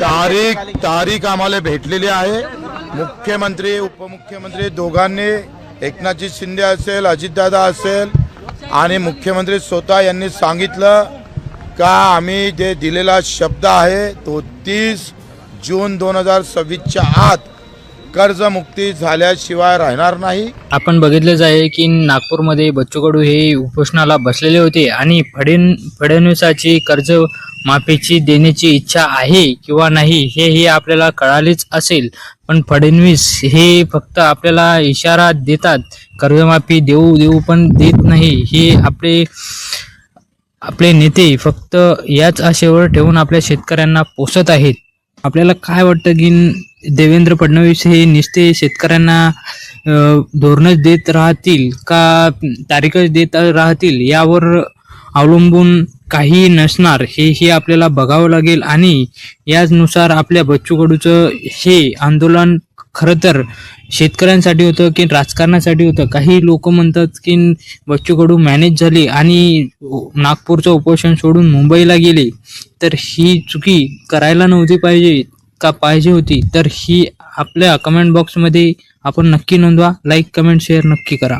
तारीख तारीख आम्हाला भेटलेली आहे. मुख्यमंत्री उपमुख्यमंत्री दोघांनी एकनाथजी शिंदे असेल अजितदादा असेल आणि मुख्यमंत्री स्वतः यांनी सांगितलं का आम्ही जे दिलेला शब्द आहे तो तीस जून दोन हजार सव्वीसच्या आत कर्जमुक्ती झाल्याशिवाय राहणार नाही. आपण बघितलेच आहे की नागपूरमध्ये बच्चू कडू हे उपोषणाला बसलेले होते आणि फडण फडणवीसाची कर्ज माफीची देण्याची इच्छा आहे किंवा नाही हे हे आपल्याला कळालेच असेल. पण फडणवीस हे फक्त आपल्याला इशारा देतात कर्जमाफी देऊ देऊ पण देत नाही. हे आपले आपले नेते फक्त याच आशेवर ठेवून आपल्या शेतकऱ्यांना पोसत आहेत. आपल्याला काय वाटतं की देवेंद्र फडणवीस हे निस्ते शेतकऱ्यांना धोरणच देत राहतील का तारीखच देत राहतील यावर अवलंबून काही नसणार हे हे आपल्याला बघावं लागेल. आणि याचनुसार आपल्या बच्चू कडूचं हे आंदोलन खरं तर शेतकऱ्यांसाठी होतं की राजकारणासाठी होतं. काही लोक म्हणतात की बच्चू कडू मॅनेज झाले आणि नागपूरचं उपोषण सोडून मुंबईला गेले. तर ही चुकी करायला नव्हती पाहिजे का पाहिजे होती? तर ही आपल्या कमेंट बॉक्समध्ये आपण नक्की नोंदवा. लाईक कमेंट शेअर नक्की करा.